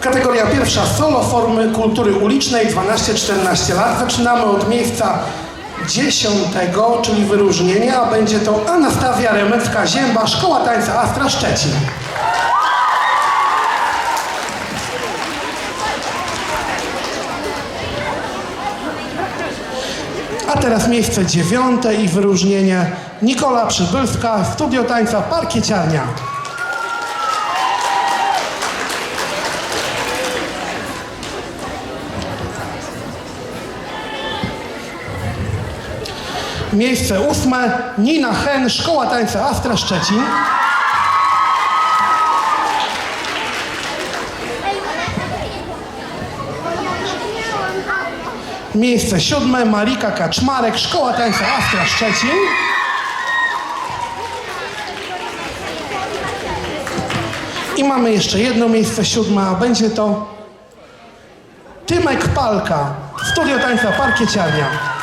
Kategoria pierwsza solo formy kultury ulicznej 12-14 lat. Zaczynamy od miejsca dziesiątego, czyli wyróżnienie, a będzie to Anastazja Remecka-Zięba, Szkoła Tańca Astra Szczecin. A teraz miejsce dziewiąte i wyróżnienie Nikola Przybylska, Studio Tańca Parkieciarnia. Miejsce ósme Nina Hen, Szkoła Tańca Astra Szczecin. Miejsce siódme Marika Kaczmarek, Szkoła Tańca Astra Szczecin. I mamy jeszcze jedno miejsce siódme, a będzie to Tymek Palka, Studio Tańca Parkieciarnia.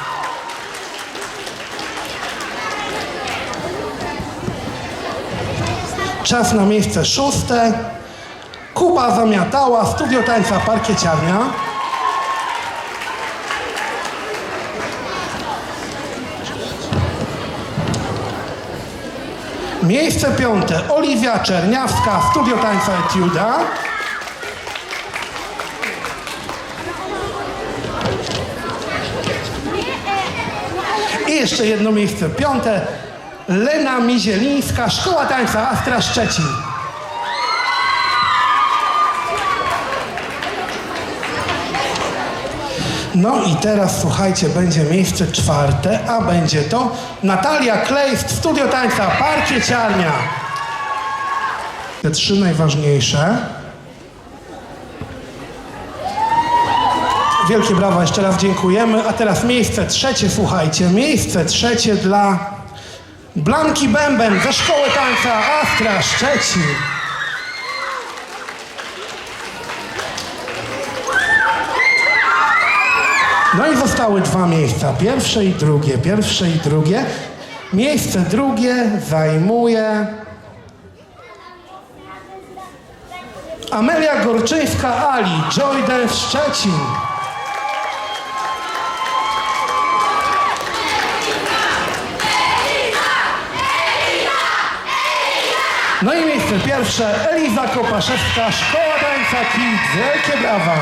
Czas na miejsce szóste. Kuba zamiatała, Studio Tańca Parkieciarnia. Miejsce piąte. Oliwia Czerniawska, Studio Tańca Etiuda. I jeszcze jedno miejsce piąte. Lena Mizielińska, Szkoła Tańca Astra Szczecin. No i teraz słuchajcie, będzie miejsce czwarte, a będzie to Natalia Klejst, Studio Tańca Parkieciarnia. Te trzy najważniejsze. Wielkie brawa, jeszcze raz dziękujemy. A teraz miejsce trzecie, słuchajcie, miejsce trzecie dla Blanki Bęben ze Szkoły Tańca Astra Szczecin. No i zostały dwa miejsca, pierwsze i drugie, pierwsze i drugie. Miejsce drugie zajmuje Amelia Gorczyńska-Ali, Joy Dance Szczecin. No i miejsce pierwsze Eliza Kopaszewska, Szkoła Tańca Kids. Wielkie brawa.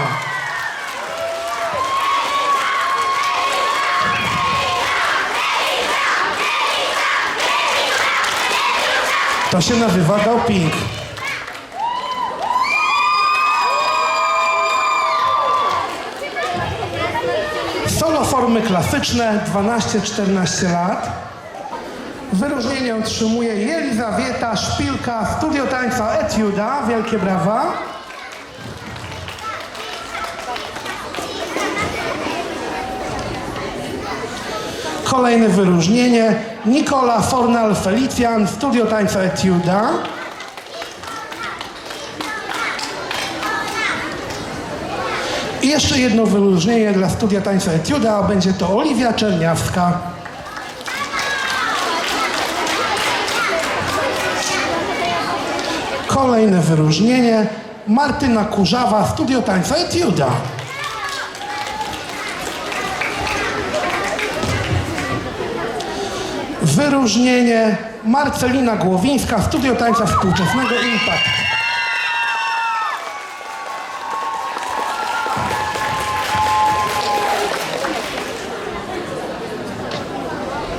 To się nazywa doping. Solo formy klasyczne 12-14 lat. Wyróżnienie otrzymuje Jelizawieta Szpilka, Studio Tańca Etiuda. Wielkie brawa. Kolejne wyróżnienie Nikola Fornal Felicjan, Studio Tańca Etiuda. I jeszcze jedno wyróżnienie dla Studia Tańca Etiuda, będzie to Oliwia Czerniawska. Kolejne wyróżnienie Martyna Kurzawa, Studio Tańca Etiuda. Wyróżnienie Marcelina Głowińska, Studio Tańca Współczesnego Impact.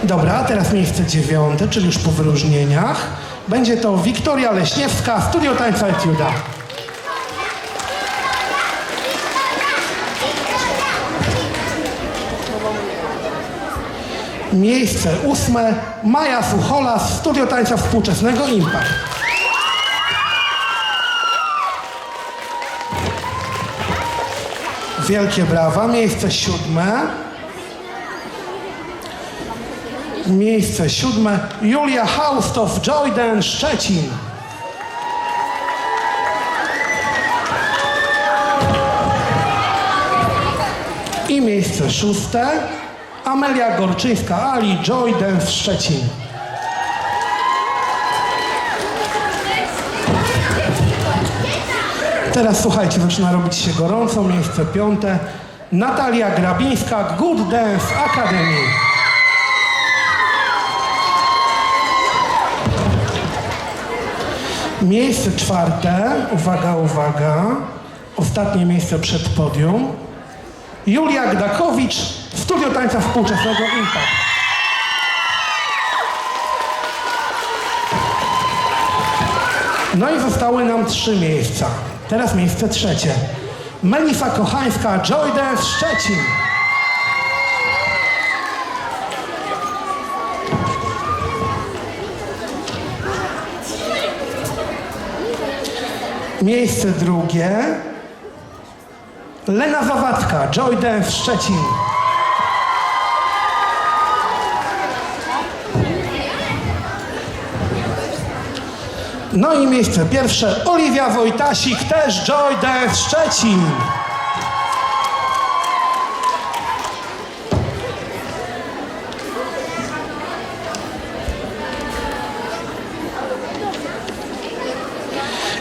Dobra, teraz miejsce dziewiąte, czyli już po wyróżnieniach. Będzie to Wiktoria Leśniewska, Studio Tańca Etiuda. Miejsce ósme Maja Suchola, Studio Tańca Współczesnego Impact. Wielkie brawa. Miejsce siódme. Miejsce siódme Julia Haustow, Joyden, Szczecin. I miejsce szóste Amelia Gorczyńska-Ali, Joy Dance Szczecin. Teraz słuchajcie, zaczyna robić się gorąco, miejsce piąte. Natalia Grabińska, Good Dance Academy. Miejsce czwarte, uwaga, uwaga, ostatnie miejsce przed podium. Julia Gdakowicz, Studio Tańca Współczesnego Impact. No i zostały nam trzy miejsca. Teraz miejsce trzecie. Melisa Kochańska, Joy Dance Szczecin. Miejsce drugie. Lena Zawadzka, Joy Dance Szczecin. No i miejsce pierwsze. Oliwia Wojtasik, też Joy Dance Szczecin.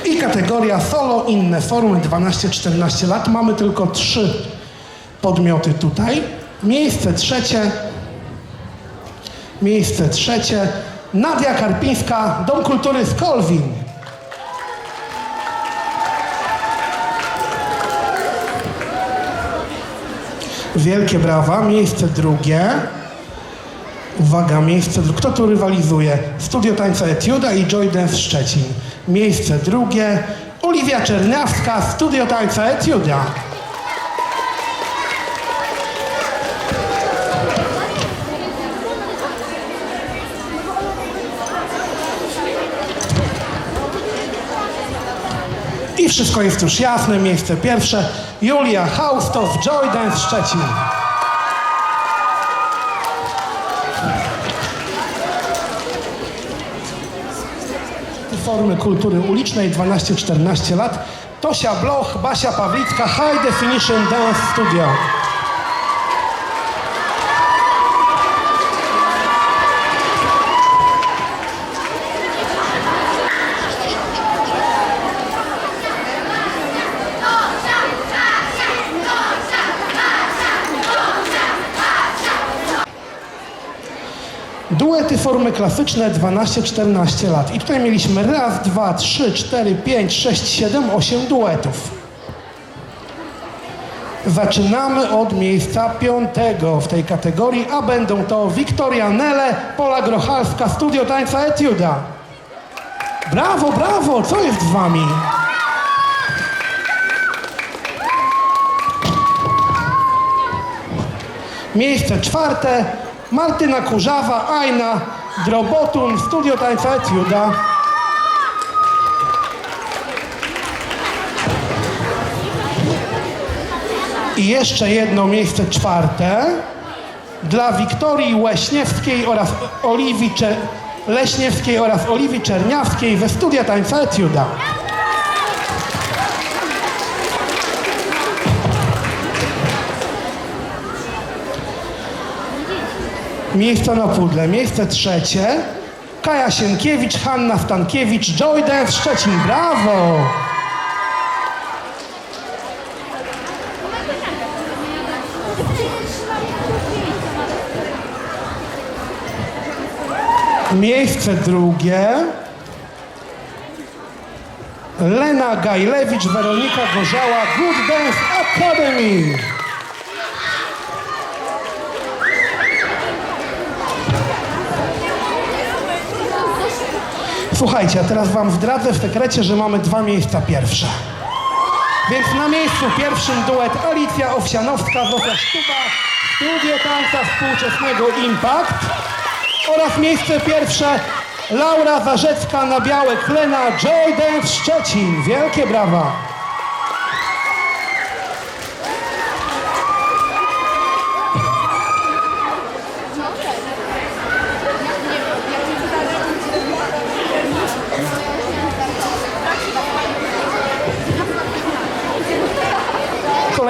I kategoria solo, inne formy 12-14 lat. Mamy tylko trzy podmioty tutaj. Miejsce trzecie. Miejsce trzecie. Nadia Karpińska, Dom Kultury Skolwin. Wielkie brawa. Miejsce drugie. Uwaga, miejsce dru- Kto tu rywalizuje? Studio Tańca Etiuda i Joy Dance Szczecin. Miejsce drugie. Oliwia Czerniawska, Studio Tańca Etiuda. I wszystko jest już jasne. Miejsce pierwsze. Julia Haustow, Joy Dance Szczecin. Formy kultury ulicznej 12-14 lat. Tosia Bloch, Basia Pawlicka, High Definition Dance Studio. Duety formy klasyczne 12-14 lat. I tutaj mieliśmy raz, dwa, trzy, cztery, pięć, sześć, siedem, osiem duetów. Zaczynamy od miejsca piątego w tej kategorii, a będą to Wiktoria Nele, Pola Grochalska, Studio Tańca Etiuda. Brawo, brawo, co jest z wami? Miejsce czwarte, Martyna Kurzawa, Aina Drobotun, Studio Tańca Etiuda. I jeszcze jedno miejsce czwarte dla Wiktorii Łeśniewskiej oraz Oliwii Cze- Leśniewskiej oraz Oliwii Czerniawskiej ze Studia Tańca Etiuda. Miejsce na pudle. Miejsce trzecie. Kaja Sienkiewicz, Hanna Stankiewicz, Joy Dance Szczecin. Brawo! Miejsce drugie. Lena Gajlewicz, Weronika Gorzała, Good Dance Academy. Słuchajcie, a teraz wam zdradzę w sekrecie, że mamy dwa miejsca pierwsze. Więc na miejscu pierwszym duet Alicja Owsianowska, Zofia Sztuba, Studio Współczesnego Impact oraz miejsce pierwsze Laura Zarzecka na białe klena Joy Dance Szczecin. Wielkie brawa!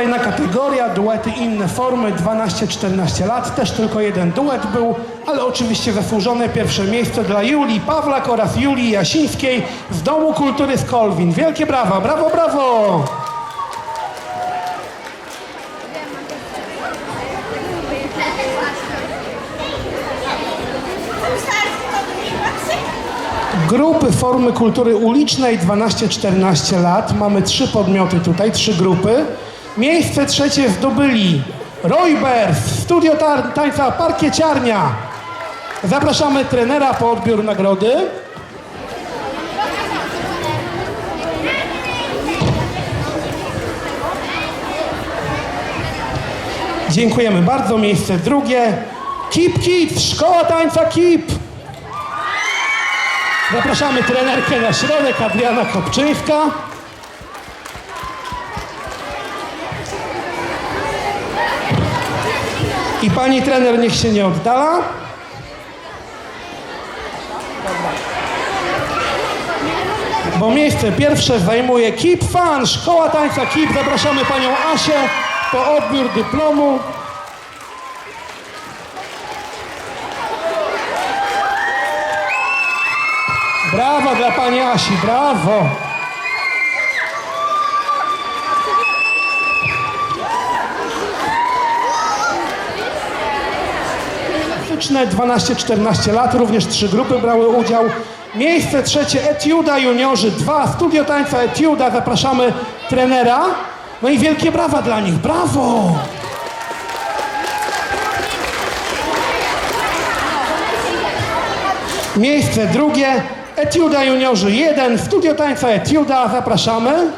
Kolejna kategoria, duety inne formy, 12-14 lat, też tylko jeden duet był, ale oczywiście zasłużone pierwsze miejsce dla Julii Pawlak oraz Julii Jasińskiej z Domu Kultury z Kolwin. Wielkie brawa, brawo, brawo! Grupy formy kultury ulicznej 12-14 lat. Mamy trzy podmioty tutaj, trzy grupy. Miejsce trzecie zdobyli Roybers, Studio Tańca Parkieciarnia. Zapraszamy trenera po odbiór nagrody. Dziękujemy bardzo. Miejsce drugie. Keep Kids, Szkoła Tańca Keep. Zapraszamy trenerkę na środek, Adriana Kopczyńska. Pani trener niech się nie oddala. Bo miejsce pierwsze zajmuje Keep Fan, Szkoła Tańca Keep. Zapraszamy panią Asię po odbiór dyplomu. Brawo dla pani Asi, brawo. Klasyczne 12-14 lat, również trzy grupy brały udział. Miejsce trzecie Etiuda Juniorzy 2, Studio Tańca Etiuda, zapraszamy trenera. No i wielkie brawa dla nich, brawo! Miejsce drugie, Etiuda Juniorzy 1, Studio Tańca Etiuda, zapraszamy.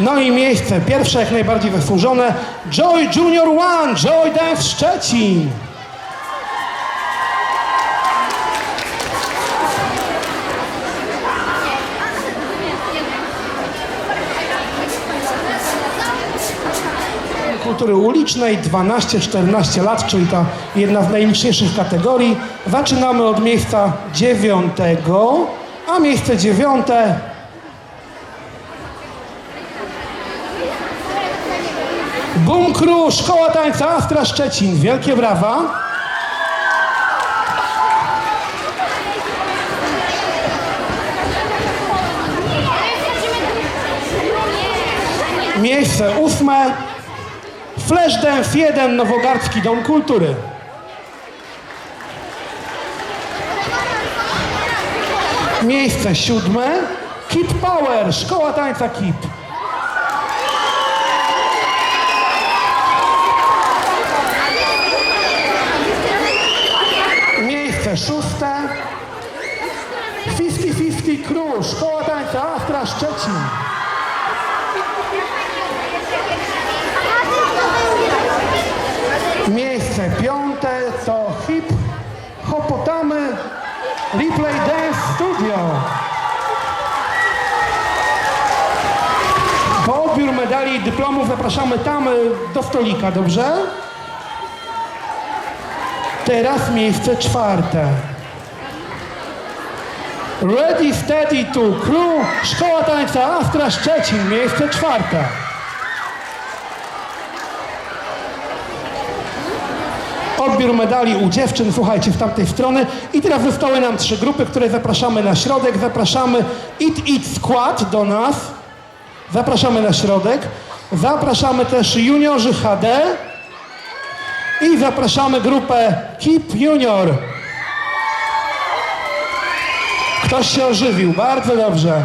No i miejsce pierwsze, jak najbardziej zasłużone, Joy Junior One, Joy Dance Szczecin. kultury ulicznej 12-14 lat, czyli ta jedna z najliczniejszych kategorii. Zaczynamy od miejsca dziewiątego, a miejsce dziewiąte Crew, Szkoła Tańca Astra Szczecin. Wielkie brawa. Miejsce ósme. Flashdance 1, Nowogardzki Dom Kultury. Miejsce siódme. Kid Power, Szkoła Tańca Kid. Szóste. 50-50 Crew, Szkoła Tańca Astra Szczecin. Miejsce piąte to Hip Hopotamy Replay Dance Studio. Po odbiór medali i dyplomów zapraszamy tam y, do stolika, dobrze? Teraz miejsce czwarte. Ready, Steady to Crew, Szkoła Tańca Astra Szczecin, miejsce czwarte. Odbiór medali u dziewczyn, słuchajcie, w tamtej strony. I teraz zostały nam trzy grupy, które zapraszamy na środek. Zapraszamy It It Skład do nas. Zapraszamy na środek. Zapraszamy też juniorzy HD. I zapraszamy grupę Keep Junior. Ktoś się ożywił, bardzo dobrze.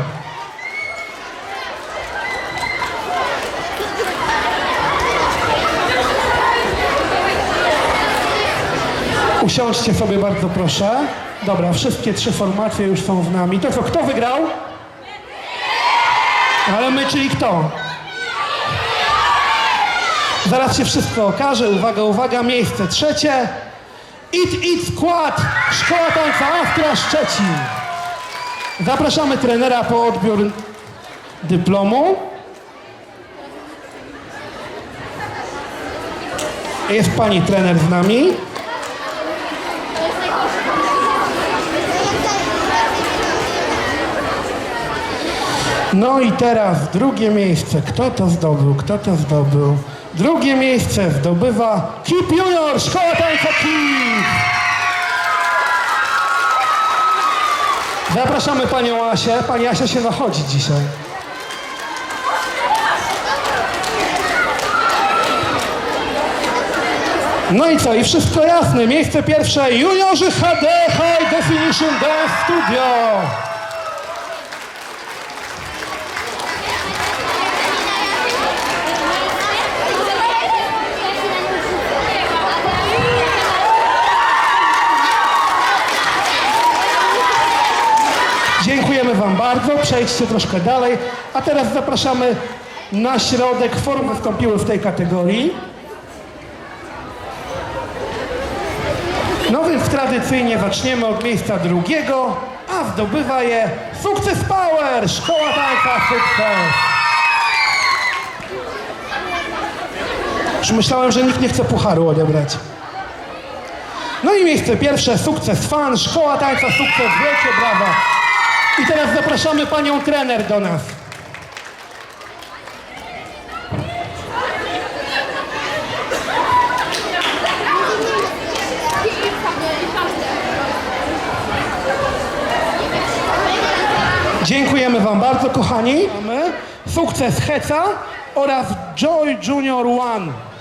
Usiądźcie sobie bardzo proszę. Dobra, wszystkie trzy formacje już są z nami. To co, kto wygrał? Ale my, czyli kto? Zaraz się wszystko okaże. Uwaga, uwaga, miejsce trzecie. It It Skład, Szkoła Tańca Astra Szczecin. Zapraszamy trenera po odbiór dyplomu. Jest pani trener z nami. No i teraz drugie miejsce. Kto to zdobył? Kto to zdobył? Drugie miejsce zdobywa KIP Junior, Szkoła Tańca KIP. Zapraszamy Panią Asię. Pani Asia się nachodzi dzisiaj. No i co? I wszystko jasne. Miejsce pierwsze juniorzy HD High Definition Dance Studio. Dziękujemy Wam bardzo. Przejdźcie troszkę dalej. A teraz zapraszamy na środek. Forum wystąpiły w tej kategorii. No więc tradycyjnie zaczniemy od miejsca drugiego, a zdobywa je Sukces Power, Szkoła Tańca Sukces. Już myślałem, że nikt nie chce pucharu odebrać. No i miejsce pierwsze, Sukces Fan, Szkoła Tańca Sukces, wielkie brawa. I teraz zapraszamy panią trener do nas. Dziękujemy Wam bardzo, kochani. Sukces Heca oraz Joy Junior One.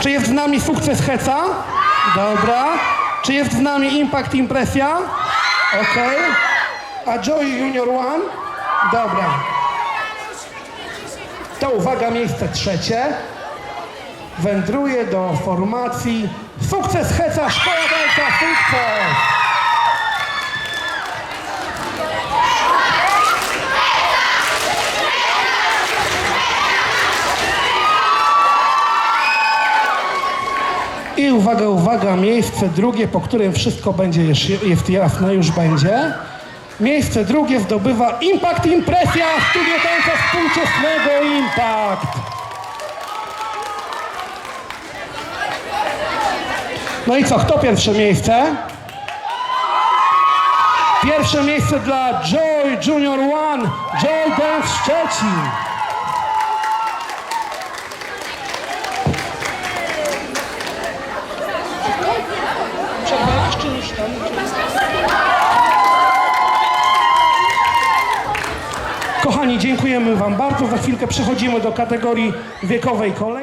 Czy jest z nami sukces Heca? Dobra. Czy jest z nami Impact Impresja? Okej. A Joy Junior One? Dobra. To uwaga, miejsce trzecie wędruje do formacji Sukces Heca Szkoła Tańca Sukces! I uwaga, uwaga, miejsce drugie, po którym wszystko będzie jest jasne, już będzie. Miejsce drugie zdobywa Impact Impresja, studio tańca współczesnego Impact. No i co, kto pierwsze miejsce? Pierwsze miejsce dla Joy Junior One, Joy Dance Szczecin. Dziękujemy Wam bardzo. Za chwilkę przechodzimy do kategorii wiekowej kolejnej.